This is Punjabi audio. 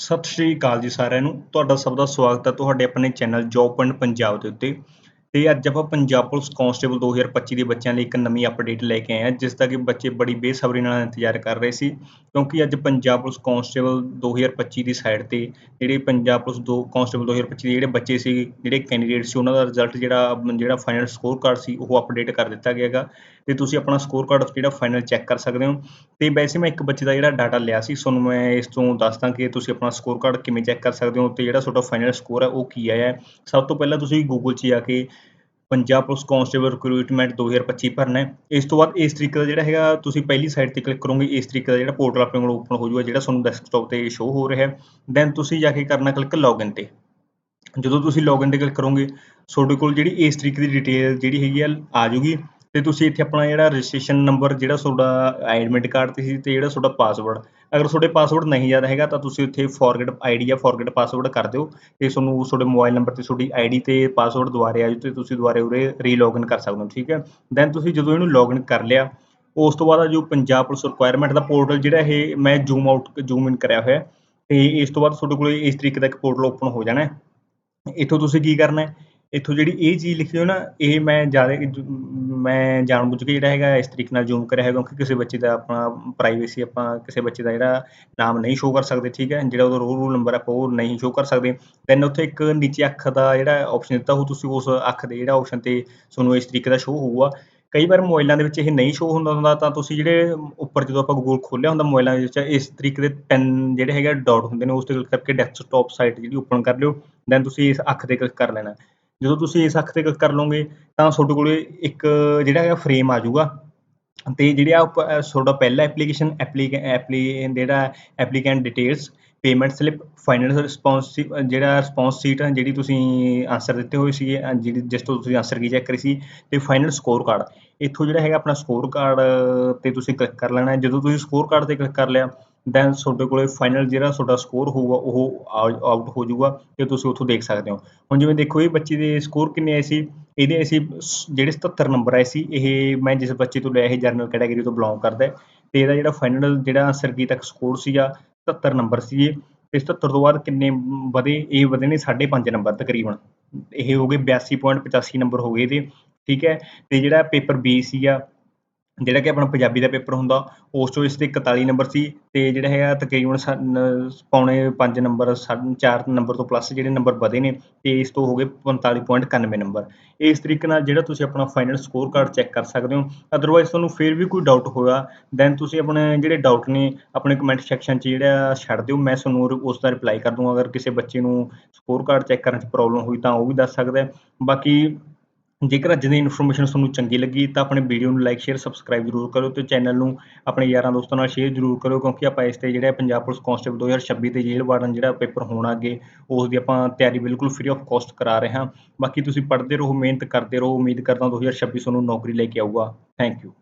ਸਤਿ ਸ਼੍ਰੀ ਅਕਾਲ ਜੀ ਸਾਰਿਆਂ ਨੂੰ। ਤੁਹਾਡਾ ਸਭ ਦਾ ਸਵਾਗਤ ਹੈ ਤੁਹਾਡੇ ਆਪਣੇ ਚੈਨਲ ਜੌਬ ਪੁਆਇੰਟ ਪੰਜਾਬ ਦੇ ਉੱਤੇ। ਤੇ ਅੱਜ ਆਪਾਂ ਪੰਜਾਬ ਪੁਲਿਸ ਕਾਂਸਟੇਬਲ 2025 ਦੇ ਬੱਚਿਆਂ ਲਈ ਇੱਕ ਨਵੀਂ ਅਪਡੇਟ ਲੈ ਕੇ ਆਏ ਹਾਂ, ਜਿਸ ਦਾ ਕਿ ਬੱਚੇ ਬੜੀ ਬੇਸਬਰੀ ਨਾਲ ਇੰਤਜ਼ਾਰ ਕਰ ਰਹੇ ਸੀ ਕਿਉਂਕਿ ਅੱਜ ਪੰਜਾਬ ਪੁਲਿਸ ਕਾਂਸਟੇਬਲ 2025 ਦੀ ਸਾਈਡ ਤੇ ਜਿਹੜੇ ਪੰਜਾਬ ਪੁਲਿਸ ਦੋ, ਕਾਂਸਟੇਬਲ 2025 ਦੇ ਜਿਹੜੇ ਬੱਚੇ ਸੀ, ਜਿਹੜੇ ਕੈਂਡੀਡੇਟ ਸੀ, ਉਹਨਾਂ ਦਾ ਰਿਜ਼ਲਟ ਜਿਹੜਾ ਜਿਹੜਾ ਫਾਈਨਲ ਸਕੋਰ ਕਾਰਡ ਸੀ, ਉਹ ਅਪਡੇਟ ਕਰ ਦਿੱਤਾ ਗਿਆ ਹੈਗਾ। ਤੇ ਤੁਸੀਂ ਆਪਣਾ ਸਕੋਰ ਕਾਰਡ ਜਿਹੜਾ ਫਾਈਨਲ ਚੈੱਕ ਕਰ ਸਕਦੇ ਹੋ। ਤੇ ਵੈਸੇ ਮੈਂ ਇੱਕ ਬੱਚੇ ਦਾ ਜਿਹੜਾ ਡਾਟਾ ਲਿਆ ਸੀ, ਤੁਹਾਨੂੰ ਮੈਂ ਇਸ ਤੋਂ ਦੱਸਦਾ ਕਿ ਤੁਸੀਂ ਆਪਣਾ ਸਕੋਰ ਕਾਰਡ ਕਿਵੇਂ ਚੈੱਕ ਕਰ ਸਕਦੇ ਹੋ, ਤੇ ਜਿਹੜਾ ਤੁਹਾਡਾ ਫਾਈਨਲ ਸਕੋਰ ਹੈ, ਉਹ ਕੀ ਆਇਆ ਸਭ ਤੋਂ ਪਹਿਲਾਂ ਤੁਸੀਂ ਗੂਗਲ 'ਚ ਜਾ ਕੇ ਪੰਜਾਬ ਪੁਲਿਸ ਕਾਂਸਟੇਬਲ ਰਿਕਰੂਟਮੈਂਟ 2025 ਭਰਨਾ ਹੈ। ਇਸ ਤੋਂ ਬਾਅਦ ਇਸ ਤਰੀਕੇ ਦਾ ਜਿਹੜਾ ਹੈਗਾ, ਤੁਸੀਂ ਪਹਿਲੀ ਸਾਈਡ ਤੇ ਕਲਿੱਕ ਕਰੋਗੇ, ਇਸ ਤਰੀਕੇ ਦਾ ਜਿਹੜਾ ਪੋਰਟਲ ਆਪਣੇ ਕੋਲ ਓਪਨ ਹੋ ਜਾਊਗਾ, ਜਿਹੜਾ ਤੁਹਾਨੂੰ ਡੈਸਕਟਾਪ ਤੇ ਸ਼ੋ ਹੋ ਰਿਹਾ ਹੈ। ਦੈਨ ਤੁਸੀਂ ਜਾ ਕੇ ਕਰਨਾ ਕਲਿੱਕ ਲੌਗਇਨ ਤੇ। ਜਦੋਂ ਤੁਸੀਂ ਲੌਗਇਨ ਤੇ ਕਲਿੱਕ ਕਰੋਗੇ, ਤੁਹਾਡੇ ਕੋਲ ਜਿਹੜੀ ਇਸ ਤਰੀਕੇ ਦੀ ਡਿਟੇਲ ਜਿਹੜੀ ਹੈਗੀ ਆ ਆ ਜਾਊਗੀ। ਤੇ ਤੁਸੀਂ ਇੱਥੇ ਆਪਣਾ ਜਿਹੜਾ ਰਜਿਸਟ੍ਰੇਸ਼ਨ ਨੰਬਰ ਜਿਹੜਾ ਤੁਹਾਡਾ ਐਡਮਿਟ ਕਾਰਡ ਤੇ ਸੀ ਤੇ ਜਿਹੜਾ ਤੁਹਾਡਾ ਪਾਸਵਰਡ ਅਗਰ ਤੁਹਾਡੇ ਪਾਸਵਰਡ ਨਹੀਂ ਯਾਦ ਹੈਗਾ ਤਾਂ ਤੁਸੀਂ ਇੱਥੇ ਫੋਰਗੇਟ ਆਈਡੀ ਜਾਂ ਫੋਰਗੇਟ ਪਾਸਵਰਡ ਕਰ ਦਿਓ ਤੇ ਤੁਹਾਨੂੰ ਤੁਹਾਡੇ ਮੋਬਾਈਲ ਨੰਬਰ ਤੇ ਤੁਹਾਡੀ ਆਈਡੀ ਤੇ ਪਾਸਵਰਡ ਦੁਬਾਰੇ ਆ ਜਾਊ ਤੇ ਤੁਸੀਂ ਦੁਬਾਰੇ ਉਰੇ ਰੀਲੌਗਇਨ ਕਰ ਸਕਦੇ ਹੋ, ਠੀਕ ਹੈ? ਦੈਨ ਤੁਸੀਂ ਜਦੋਂ ਇਹਨੂੰ ਲੌਗਇਨ ਕਰ ਲਿਆ, ਉਸ ਤੋਂ ਬਾਅਦ ਜੋ ਪੰਜਾਬ ਪੁਲਿਸ ਰਿਕੁਆਇਰਮੈਂਟ ਦਾ ਪੋਰਟਲ ਜਿਹੜਾ ਇਹ ਮੈਂ ਜ਼ੂਮ ਆਊਟ ਜ਼ੂਮ ਇਨ ਕਰਿਆ ਹੋਇਆ ਤੇ ਇਸ ਤੋਂ ਬਾਅਦ ਤੁਹਾਡੇ ਕੋਲ ਇਸ ਤਰੀਕੇ ਦਾ ਇੱਕ ਪੋਰਟਲ ਓਪਨ ਹੋ ਜਾਣਾ ਹੈ। ਇੱਥੋਂ ਤੁਸੀਂ ਕੀ ਕਰਨਾ ਹੈ? ਇੱਥੋਂ ਜਿਹੜੀ ਇਹ ਚੀਜ਼ ਲਿਖੀ ਹੋ ਨਾ, ਇਹ ਮੈਂ ਜ਼ਿਆਦਾ ਮੈਂ ਜਾਣਬੁੱਝ ਕੇ ਜਿਹੜਾ ਹੈਗਾ ਇਸ ਤਰੀਕੇ ਨਾਲ ਜ਼ੂਮ ਕਰਿਆ ਹੈਗਾ, ਕਿਉਂਕਿ ਕਿਸੇ ਬੱਚੇ ਦਾ ਆਪਣਾ ਪ੍ਰਾਈਵੇਸੀ ਆਪਾਂ ਕਿਸੇ ਬੱਚੇ ਦਾ ਜਿਹੜਾ ਨਾਮ ਨਹੀਂ ਸ਼ੋਅ ਕਰ ਸਕਦੇ, ਠੀਕ ਹੈ? ਜਿਹੜਾ ਉਹਦਾ ਰੋਲ ਰੂਲ ਨੰਬਰ ਆਪਾਂ ਉਹ ਨਹੀਂ ਸ਼ੋਅ ਕਰ ਸਕਦੇ। ਦੈਨ ਉੱਥੇ ਇੱਕ ਨੀਚੇ ਅੱਖ ਦਾ ਜਿਹੜਾ ਆਪਸ਼ਨ ਦਿੱਤਾ ਉਹ ਤੁਸੀਂ ਉਸ ਅੱਖ ਦੇ ਜਿਹੜਾ ਆਪਸ਼ਨ ਤੇ ਤੁਹਾਨੂੰ ਇਸ ਤਰੀਕੇ ਦਾ ਸ਼ੋਅ ਹੋਊਗਾ। ਕਈ ਵਾਰ ਮੋਬਾਈਲਾਂ ਦੇ ਵਿੱਚ ਇਹ ਨਹੀਂ ਸ਼ੋਅ ਹੁੰਦਾ ਹੁੰਦਾ, ਤਾਂ ਤੁਸੀਂ ਜਿਹੜੇ ਉੱਪਰ ਜਦੋਂ ਆਪਾਂ ਗੂਗਲ ਖੋਲਿਆ ਹੁੰਦਾ ਮੋਬਾਈਲਾਂ ਦੇ ਵਿੱਚ, ਇਸ ਤਰੀਕੇ ਦੇ ਪੈਨ ਜਿਹੜੇ ਹੈਗੇ ਡਾਟ ਹੁੰਦੇ ਨੇ, ਉਸ ਤੇ ਕਲਿੱਕ ਕਰਕੇ ਡੈਸਕਟਾਪ ਸਾਈਟ ਜਿਹੜੀ ਓਪਨ ਕਰ ਲਿਓ। ਦੈਨ ਤੁਸੀਂ ਇਸ ਅੱਖ ਤੇ ਕਲਿੱਕ ਕਰ ਲੈਣਾ। ਜਦੋਂ ਤੁਸੀਂ ਇਸ ਅੱਖ ਤੇ ਕਲਿੱਕ ਕਰ ਲਓਗੇ, ਤਾਂ ਤੁਹਾਡੇ ਕੋਲ ਇੱਕ ਜਿਹੜਾ ਹੈਗਾ ਫਰੇਮ ਆ ਜਾਊਗਾ। ਤੇ ਜਿਹੜੀ ਆ ਤੁਹਾਡਾ ਪਹਿਲਾ ਐਪਲੀਕੇਸ਼ਨ ਐਪਲੀ ਜਿਹੜਾ applicant details payment slip final response ਜਿਹੜਾ ਰਿਸਪੌਂਸ ਸੀਟ ਹੈ ਜਿਹੜੀ ਤੁਸੀਂ ਆਨਸਰ ਦਿੱਤੇ ਹੋਏ ਸੀਗੇ ਜਿਹੜੀ, ਜਿਸ ਤੋਂ ਤੁਸੀਂ ਆਨਸਰ ਕੀ ਚੈੱਕ ਕਰੀ ਸੀ, ਤੇ ਫਾਈਨਲ ਸਕੋਰ ਕਾਰਡ ਇੱਥੋਂ ਜਿਹੜਾ ਹੈਗਾ ਆਪਣਾ ਸਕੋਰ ਕਾਰਡ ਤੇ ਤੁਸੀਂ ਕਲਿੱਕ ਕਰ ਲੈਣਾ। ਜਦੋਂ ਤੁਸੀਂ ਸਕੋਰ ਕਾਰਡ ਤੇ ਕਲਿੱਕ ਕਰ ਲਿਆ ਦੈਨ ਤੁਹਾਡੇ ਕੋਲੇ ਫਾਈਨਲ ਜਿਹੜਾ ਤੁਹਾਡਾ ਸਕੋਰ ਹੋਊਗਾ, ਉਹ ਆਊਟ ਹੋ ਜਾਊਗਾ ਤੇ ਤੁਸੀਂ ਉੱਥੋਂ ਦੇਖ ਸਕਦੇ ਹੋ। ਹੁਣ ਜਿਵੇਂ ਦੇਖੋ, ਇਹ ਬੱਚੇ ਦੇ ਸਕੋਰ ਕਿੰਨੇ ਆਏ ਸੀ? ਇਹਦੇ ਅਸੀਂ ਜਿਹੜੇ 77 ਨੰਬਰ ਆਏ ਸੀ, ਇਹ ਮੈਂ ਜਿਸ ਬੱਚੇ ਤੋਂ ਲਿਆ, ਇਹ ਜਰਨਲ ਕੈਟਾਗਰੀ ਤੋਂ ਬਿਲੋਂਗ ਕਰਦਾ ਤੇ ਇਹਦਾ ਜਿਹੜਾ ਫਾਈਨਲ ਜਿਹੜਾ ਆਨਸਰ ਕੀ ਤੱਕ ਸਕੋਰ ਸੀਗਾ 77 ਨੰਬਰ ਸੀ ਇਹ ਤੇ 77 ਤੋਂ ਬਾਅਦ ਕਿੰਨੇ ਵਧੇ? ਇਹ ਵਧੇ ਨੇ 5.5 ਨੰਬਰ ਤਕਰੀਬਨ। ਇਹ ਹੋ ਗਏ 82.85 ਨੰਬਰ ਹੋ ਗਏ ਇਹਦੇ, ਠੀਕ ਹੈ? ਤੇ ਜਿਹੜਾ ਪੇਪਰ ਬੀ ਸੀਗਾ ਜਿਹੜਾ ਕਿ ਆਪਣਾ ਪੰਜਾਬੀ ਦਾ ਪੇਪਰ ਹੁੰਦਾ, ਉਸ 'ਚੋਂ ਇਸ ਤੇ 41 ਨੰਬਰ ਸੀ ਅਤੇ ਜਿਹੜਾ ਹੈਗਾ ਤਕਰੀਬਨ ਪੌਣੇ ਪੰਜ ਨੰਬਰ 4 ਨੰਬਰ ਤੋਂ ਪਲੱਸ ਜਿਹੜੇ ਨੰਬਰ ਵਧੇ ਨੇ ਅਤੇ ਇਸ ਤੋਂ ਹੋ ਗਏ 45.91 ਨੰਬਰ। ਇਸ ਤਰੀਕੇ ਨਾਲ ਜਿਹੜਾ ਤੁਸੀਂ ਆਪਣਾ ਫਾਈਨਲ ਸਕੋਰ ਕਾਰਡ ਚੈੱਕ ਕਰ ਸਕਦੇ ਹੋ ਅਦਰਵਾਈਜ਼ ਤੁਹਾਨੂੰ ਫਿਰ ਵੀ ਕੋਈ ਡਾਊਟ ਹੋਇਆ ਦੈਨ ਤੁਸੀਂ ਆਪਣੇ ਜਿਹੜੇ ਡਾਊਟ ਨੇ, ਆਪਣੇ ਕਮੈਂਟ ਸੈਕਸ਼ਨ 'ਚ ਜਿਹੜਾ ਛੱਡ ਦਿਓ, ਮੈਂ ਤੁਹਾਨੂੰ ਉਸ ਦਾ ਰਿਪਲਾਈ ਕਰ ਦੂੰਗਾ। ਅਗਰ ਕਿਸੇ ਬੱਚੇ ਨੂੰ ਸਕੋਰ ਕਾਰਡ ਚੈੱਕ ਕਰਨ 'ਚ ਪ੍ਰੋਬਲਮ ਹੋਈ ਤਾਂ ਉਹ ਵੀ ਦੱਸ ਸਕਦਾ ਬਾਕੀ ਜੇਕਰ ਅੱਜ ਦੀ ਇਨਫੋਰਮੇਸ਼ਨ ਤੁਹਾਨੂੰ ਚੰਗੀ ਲੱਗੀ ਤਾਂ ਆਪਣੇ ਵੀਡੀਓ ਨੂੰ ਲਾਈਕ ਸ਼ੇਅਰ ਸਬਸਕ੍ਰਾਈਬ ਜ਼ਰੂਰ ਕਰੋ ਤੇ ਚੈਨਲ ਨੂੰ ਆਪਣੇ ਯਾਰਾਂ ਦੋਸਤਾਂ ਨਾਲ ਸ਼ੇਅਰ ਜ਼ਰੂਰ ਕਰੋ ਕਿਉਂਕਿ ਆਪਾਂ ਇਸ ਤੇ ਜਿਹੜਾ ਪੰਜਾਬ ਪੁਲਿਸ ਕਾਂਸਟੇਬਲ 2026 ਤੇ ਜੇਲ੍ਹ ਵਾਰਨ ਜਿਹੜਾ ਪੇਪਰ ਹੋਣਾ ਅੱਗੇ ਉਸ ਦੀ ਆਪਾਂ ਤਿਆਰੀ ਬਿਲਕੁਲ ਫ੍ਰੀ ਆਫ ਕਾਸਟ ਕਰਾ ਰਹੇ ਹਾਂ। ਬਾਕੀ ਤੁਸੀਂ ਪੜ੍ਹਦੇ ਰਹੋ, ਮਿਹਨਤ ਕਰਦੇ ਰਹੋ। ਉਮੀਦ ਕਰਦਾ 2026 ਤੁਹਾਨੂੰ ਨੌਕਰੀ ਲੈ ਕੇ ਆਊਗਾ। Thank you